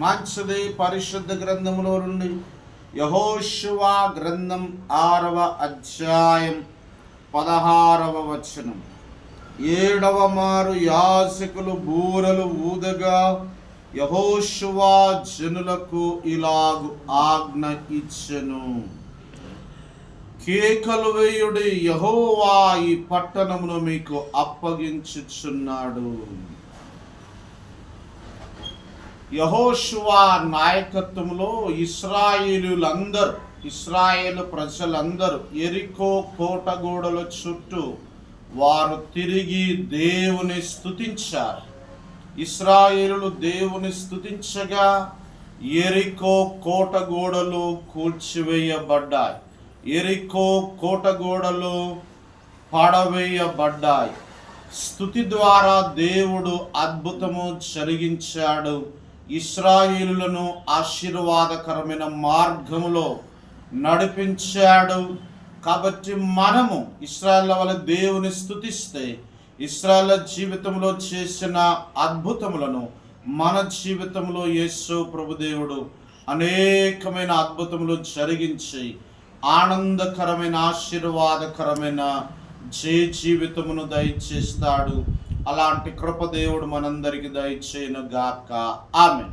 మంచిది పరిశుద్ధ గ్రంథములో నుండి యహోశువా గ్రంథం ఆరవ అధ్యాయం పదహారవ వచనం. ఏడవ మారు యాజకులు బూరలు ఊదగా యహోశువా జనులకు ఇలాగు ఆజ్ఞ ఇచ్చెను. కేకలు వేయుడి యహోవా ఈ పట్టణమును మీకు అప్పగించుచున్నాడు. యహోషువా నాయకత్వంలో ఇస్రాయిలులందరూ ఇస్రాయేలు ప్రజలందరూ ఎరికో కోటగోడల చుట్టూ వారు తిరిగి దేవుని స్థుతించారు ఇస్రాయేలులు దేవుని స్థుతించగా ఎరికో కోటగోడలు కూల్చివేయబడ్డాయి. ఎరికో కోటగోడలు పడవేయబడ్డాయి. స్థుతి ద్వారా దేవుడు అద్భుతము జరిగించాడు. ఇస్రాయిలులను ఆశీర్వాదకరమైన మార్గములో నడిపించాడు. కాబట్టి మనము ఇస్రాయల్ వల్ల దేవుని స్థుతిస్తే ఇస్రాయల్ జీవితంలో చేసిన అద్భుతములను మన జీవితంలో యేసు ప్రభుదేవుడు అనేకమైన అద్భుతములు జరిగించి ఆనందకరమైన ఆశీర్వాదకరమైన జయ జీవితమును దయచేస్తాడు. అలాంటి కృప దేవుడు మనందరికి దయచేయను గాక ఆమె